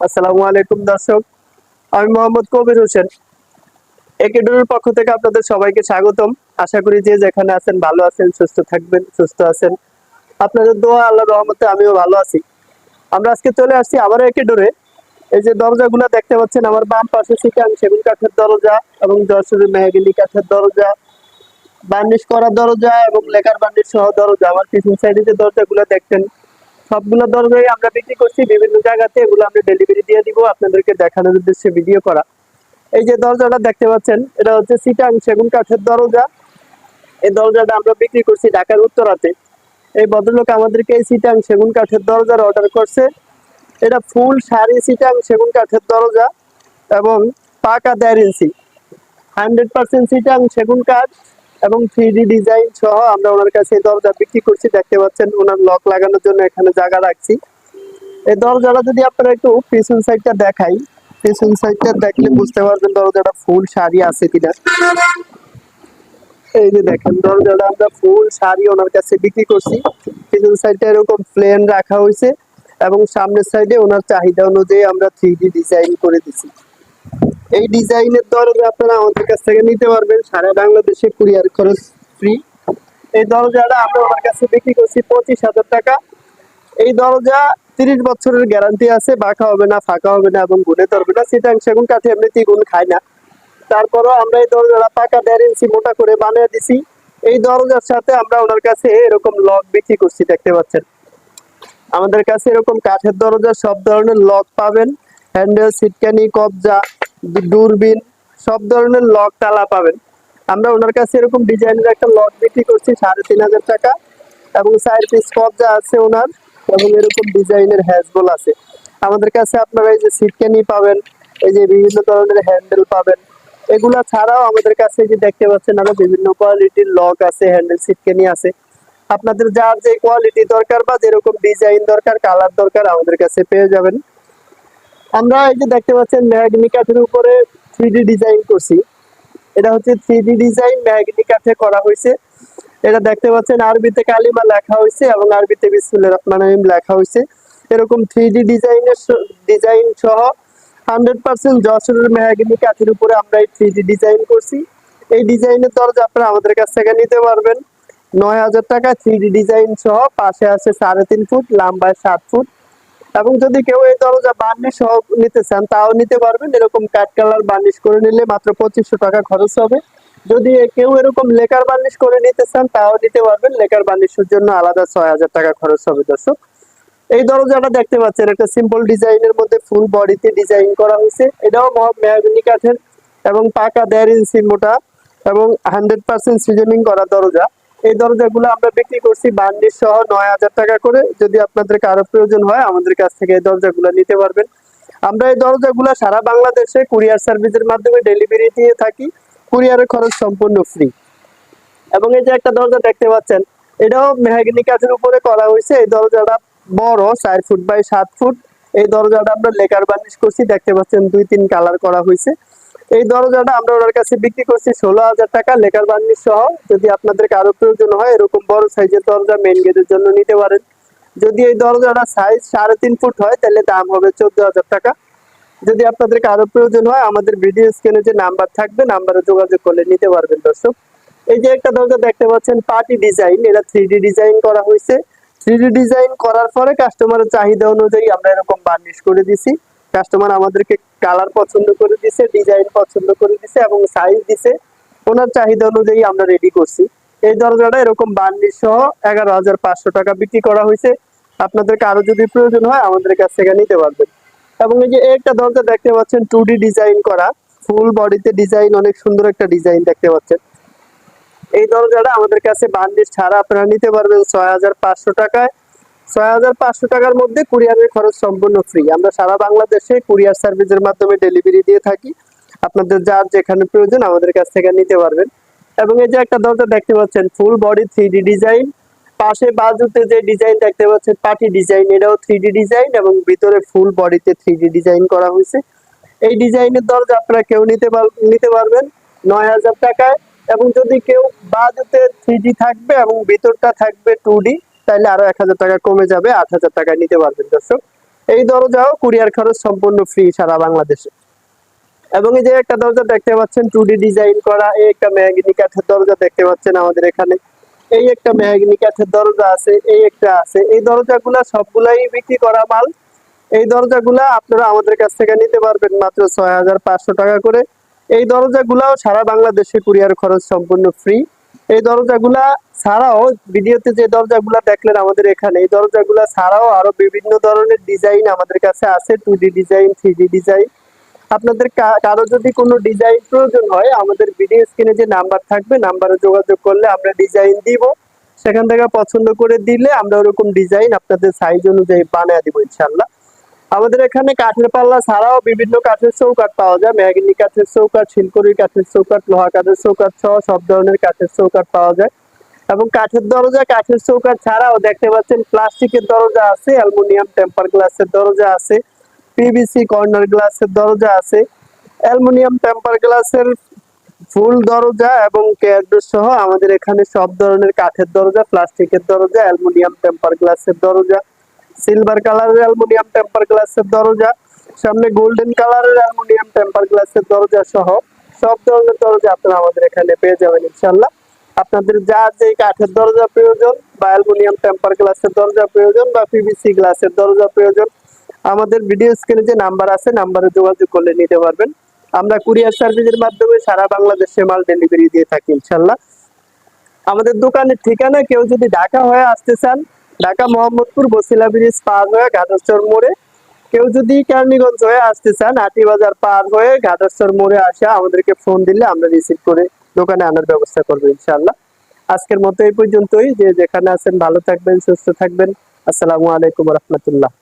আসসালামু আলাইকুম দর্শক, আমি মোহাম্মদ কবির হোসেন। একেডোরের পক্ষ থেকে আপনাদের সবাইকে স্বাগতম। আশা করি যে যেখানে আছেন ভালো আছেন, সুস্থ থাকবেন, সুস্থ আছেন। আপনাদের দোয়া আল্লাহ রহমতে আমিও ভালো আছি। আমরা আজকে চলে আসছি আবার একেডোরে। এই যে দরজাগুলো দেখতে পাচ্ছেন, আমার বাম পাশে সিকাং সেগুন কাঠের দরজা এবং যশোরের মেহগিনি কাঠের দরজা, বার্নিশ করা দরজা এবং লেখার বার্নিশ সহ দরজা। আমার পিছন সাইডে যে দরজাগুলো দেখছেন সবগুলো দরজাই আমরা বিক্রি করছি, বিভিন্ন জায়গাতে এগুলো আমরা ডেলিভারি দিয়ে দিব, আপনাদেরকে দেখানোর উদ্দেশ্যে ভিডিও করা। এই যে দরজাটা দেখতে পাচ্ছেন, এটা হচ্ছে সিটাং সেগুন কাঠের দরজা। এই দরজাটা আমরা বিক্রি করছি ঢাকার উত্তরাতে। এই ভদ্রলোক আমাদেরকে এই সিটাং সেগুন কাঠের দরজার অর্ডার করছে। এটা ফুল শাড়ি সিটাং সেগুন কাঠের দরজা এবং পাকা দেড় ইঞ্চি। হান্ড্রেড পার্সেন্ট সিটাং সেগুন কাঠ। এবং থ্রি ডিজাইন সহ আমরা ওনার কাছে এই দরজা বিক্রি করছি। দেখতে পাচ্ছেন ওনার লক লাগানোর জন্য এখানে জায়গা রাখছি। এই দরজাটা যদি আপনারা একটু পিছন সাইডটা দেখাই, পিছন সাইডটা দেখলে বুঝতে পারবেন দরজাটা ফুল শাড়ি আছে কিনা। এই যে দেখেন, দরজাটা আমরা ফুল শাড়ি ওনার কাছে বিক্রি করছি। পিছন সাইডটা এরকম প্লেন রাখা হয়েছে এবং সামনের সাইডে ওনার চাহিদা অনুযায়ী আমরা থ্রি ডিজাইন করে দিছি। এই ডিজাইনের দরজা আপনারা আমাদের কাছ থেকে নিতে পারবেন। সারা বাংলাদেশে কুরিয়ার খরচ ফ্রি এই দরজাটা আমরা আমার কাছে বিক্রি করছি পঁচিশ হাজার টাকা। এই দরজা তিরিশ বছরের গ্যারান্টি আছে, বাঁকা হবে না, ফাঁকা হবে না এবং গুনে ধরবে না। সেটা সেগুন কাঠে এমনিতেই গুণ খায় না। তারপরও আমরা এই দরজাটা পাকা ইঞ্চি মোটা করে বানিয়ে দিছি। এই দরজার সাথে আমরা ওনার কাছে এরকম লক বিক্রি করছি, দেখতে পাচ্ছেন। আমাদের কাছে এরকম কাঠের দরজা, সব ধরনের লক পাবেন। হ্যান্ডেল, সিটকানি, কবজা দূরবীন, সব ধরনের লক তালা পাবেন। আমরা ওনার কাছে এরকম ডিজাইনের একটা লক বিক্রি করছি, সাড়ে তিন হাজার টাকা। এবং সাইড পিস কবজা আছে ওনার, এবং এরকম ডিজাইনের হ্যাজবল আছে। আমাদের কাছে আপনারা এই যে সিটকানি পাবেন, এই যে বিভিন্ন ধরনের হ্যান্ডেল পাবেন। এগুলা ছাড়াও আমাদের কাছে যে দেখতে পাচ্ছেন আরও বিভিন্ন কোয়ালিটির লক আছে, হ্যান্ডেল, সিটকানি আছে। আপনাদের যার যে কোয়ালিটি দরকার বা যেরকম ডিজাইন দরকার, কালার দরকার আমাদের কাছে পেয়ে যাবেন। আমরা এই যে দেখতে পাচ্ছেন মেহগনি কাঠের উপরে থ্রি ডিজাইন করছি। এটা হচ্ছে থ্রি ডিজাইন মেহগনি কাঠে করা হয়েছে। এটা দেখতে পাচ্ছেন আরবিতে কালিমা লেখা হয়েছে এবং আরবিতে বিসমুল্লাহ রহমান রহিম লেখা হয়েছে। এরকম থ্রি ডি ডিজাইনের ডিজাইন সহ হান্ড্রেড পার্সেন্ট যশোরের মেহগনি কাঠের উপরে আমরা এই থ্রি ডি ডিজাইন করছি। এই ডিজাইনের দরজা আপনারা আমাদের কাছ থেকে নিতে পারবেন। নয় হাজার টাকা থ্রি ডি ডিজাইন সহ পাশে আছে সাড়ে তিন ফুট, লম্বায় সাত ফুট। এবং যদি কেউ এই দরজা বার্নিশ নিতে চান, তাও নিতে পারবেন। এরকম কাঠ কালার বার্নিশ করে নিলে মাত্র পঁচিশশো টাকা খরচ হবে। যদি কেউ এরকম লেকার বার্নিশ করে নিতে চান, তাও নিতে পারবেন। লেকার বার্নিশের জন্য আলাদা ছয় হাজার টাকা খরচ হবে, দর্শক। এই দরজাটা দেখতে পাচ্ছেন, একটা সিম্পল ডিজাইনের মধ্যে ফুল বডিতে ডিজাইন করা হয়েছে। এটাও মেহগনি কাঠের এবং পাকা দেড় ইঞ্চি মোটা এবং হান্ড্রেড পার্সেন্ট সিজনিং করা দরজা। এই দরজাগুলো আমরা বিক্রি করছি বান্ডির সহ নয় হাজার টাকা করে। যদি আপনাদের কারও প্রয়োজন হয়, আমাদের কাছ থেকে এই দরজাগুলো নিতে পারবেন। আমরা এই দরজাগুলো সারা বাংলাদেশে কুরিয়ার সার্ভিসের মাধ্যমে ডেলিভারি দিয়ে থাকি। কুরিয়ারের খরচ সম্পূর্ণ ফ্রি। এবং এই যে একটা দরজা দেখতে পাচ্ছেন, এটাও মেহাগিনি কাঠের উপরে করা হয়েছে। এই দরজাটা বড়, চার ফুট বাই সাত ফুট। এই দরজাটা আমরা লেকার বার্নিশ করছি, দেখতে পাচ্ছেন দুই তিন কালার করা হয়েছে। এই দরজাটা আমরা ওনার কাছে বিক্রি করছি ষোলো হাজার টাকা লেকার বার্নিশ সহ। যদি আপনাদের কারও প্রয়োজন হয়, এরকম বড় সাইজের দরজা মেন গেটের জন্য নিতে পারেন। যদি এই দরজাটা সাইজ সাড়ে তিন ফুট হয়, তাহলে দাম হবে চোদ্দ হাজার টাকা। যদি আপনাদের কারও প্রয়োজন হয়, আমাদের ভিডিও স্ক্রিনে যে নাম্বার থাকবে, নাম্বারে যোগাযোগ করলে নিতে পারবেন দর্শক। এই যে একটা দরজা দেখতে পাচ্ছেন, পার্টি ডিজাইন, এটা থ্রি ডিজাইন করা হয়েছে। থ্রি ডিজাইন করার পরে কাস্টমারের চাহিদা অনুযায়ী আমরা এরকম বার্নিশ করে দিছি। কাস্টমার আমাদেরকে কালার পছন্দ করে দিছে ডিজাইন পছন্দ করে দিছে এবং সাইজ দিছে। ওনার চাহিদা অনুযায়ী আমরা রেডি করছি। এই দরজাটা এরকম বার্নিশ সহ এগারো হাজার পাঁচশো টাকা বিক্রি করা হয়েছে। আপনাদেরকে আরও যদি প্রয়োজন হয় আমাদের কাছ থেকে নিতে পারবেন। এবং এই যে একটা দরজা দেখতে পাচ্ছেন টু ডিজাইন করা। ফুল বডিতে ডিজাইন অনেক সুন্দর একটা ডিজাইন দেখতে পাচ্ছেন। এই দরজাটা আমাদের কাছে বান্ডিশ ছাড়া আপনারা নিতে পারবেন ছয় হাজার পাঁচশো টাকায়। ছয় হাজার পাঁচশো টাকার মধ্যে কুরিয়ারের খরচ সম্পূর্ণ ফ্রি আমরা সারা বাংলাদেশে কুরিয়ার সার্ভিসের মাধ্যমে ডেলিভারি দিয়ে থাকি। আপনাদের যার যেখানে প্রয়োজন আমাদের কাছ থেকে নিতে পারবেন। এবং এই যে একটা দরজা দেখতে পাচ্ছেন ফুল বডি থ্রি ডিজাইন পাশে বাজুতে যে ডিজাইন দেখতে পাচ্ছেন পার্টি ডিজাইন এটাও থ্রি ডিজাইন এবং ভিতরে ফুল বডিতে থ্রি ডিজাইন করা হয়েছে। এই ডিজাইনের দরজা আপনারা কেউ নিতে নিতে পারবেন নয় হাজার টাকায়। এবং যদি কেউ বাজুতে থ্রি থাকবে এবং ভিতরটা থাকবে টু ডি তাহলে আরও এক হাজার টাকা কমে যাবে, আট হাজার টাকায় নিতে পারবেন দর্শক। এই দরজাও কুরিয়ার খরচ সম্পূর্ণ ফ্রি সারা বাংলাদেশে। এবং এই যে একটা দরজা দেখতে পাচ্ছেন টু ডি ডিজাইন করা, এই একটা মেহগিনি কাঠের দরজা দেখতে পাচ্ছেন আমাদের এখানে। এই একটা মেহগিনি কাঠের দরজা আছে, এই একটা আছে। এই দরজাগুলা সবগুলাই বিক্রি করা মাল। এই দরজাগুলা আপনারা আমাদের কাছ থেকে নিতে পারবেন মাত্র ছয় হাজার পাঁচশো টাকা করে। এই দরজাগুলাও সারা বাংলাদেশে কুরিয়ার খরচ সম্পূর্ণ ফ্রি এই দরজাগুলা ছাড়াও ভিডিওতে যে দরজাগুলা দেখলেন আমাদের এখানে, এই দরজাগুলা ছাড়াও আরও বিভিন্ন ধরনের ডিজাইন আমাদের কাছে আছে two D design three D design আপনাদের কারও যদি কোনো ডিজাইন প্রয়োজন হয়, আমাদের ভিডিও স্ক্রিনে যে নাম্বার থাকবে নাম্বারে যোগাযোগ করলে আমরা ডিজাইন দিব। সেখান থেকে পছন্দ করে দিলে আমরা ওরকম ডিজাইন আপনাদের সাইজ অনুযায়ী বানিয়ে দিব ইনশাল্লাহ আমাদের এখানে কাঠের পাল্লা ছাড়াও বিভিন্ন কাঠের চৌকাঠ পাওয়া যায়। ম্যাগনি কাঠের চৌকাঠ শিলকুড়ি কাঠের চৌকাঠ, লোহা কাঠের চৌকাঠ সহ সব ধরনের কাঠের চৌকাঠ পাওয়া যায়। এবং কাঠের দরজা, কাঠের চৌকাঠ ছাড়াও দেখতে পাচ্ছেন প্লাস্টিকের দরজা আছে, অ্যালুমিনিয়াম, টেম্পার গ্লাসের দরজা আছে, পিভিসি, কর্নার গ্লাসের দরজা আছে, অ্যালুমিনিয়াম, টেম্পার গ্লাসের ফুল দরজা এবং ক্যাডোর সহ আমাদের এখানে সব ধরনের কাঠের দরজা, প্লাস্টিকের দরজা, অ্যালুমিনিয়াম, টেম্পার গ্লাসের দরজা সিলভার কালারের অ্যালুমিনিয়াম টেম্পার গ্লাসের দরজা, সামনে গোল্ডেন কালারের অ্যালুমিনিয়াম টেম্পার গ্লাসের দরজা সহ সব ধরনের দরজা আপনারা আমাদের এখানে পেয়ে যাবেন ইনশাল্লাহ আপনাদের যা যে কাঠের দরজা প্রয়োজন বা অ্যালুমিনিয়াম টেম্পার গ্লাসের দরজা প্রয়োজন বা পিভিসি গ্লাসের দরজা প্রয়োজন। আমাদের ভিডিও স্ক্রিনে যে নাম্বার আছে নাম্বারে যোগাযোগ করলে নিতে পারবেন। আমরা কুরিয়ার সার্ভিসের মাধ্যমে সারা বাংলাদেশে মাল ডেলিভারি দিয়ে থাকি ইনশাল্লাহ আমাদের দোকানের ঠিকানা, কেউ যদি ঢাকা হয়ে আসতে চান ঢাকা মোহাম্মদপুর বসিলা ব্রিজ পার হয়ে ঘাটেশ্বর মোড়ে। কেউ যদি কেরানীগঞ্জ হয়ে আসতে চান আটি বাজার পার হয়ে ঘাটেশ্বর মোড়ে আসা, আমাদেরকে ফোন দিলে আমরা রিসিভ করে দোকানে আনার ব্যবস্থা করব ইনশাল্লাহ আজকের মতো এই পর্যন্তই। যে যেখানে আছেন, ভালো থাকবেন, সুস্থ থাকবেন। আসসালামু আলাইকুম রহমতুল্লাহ।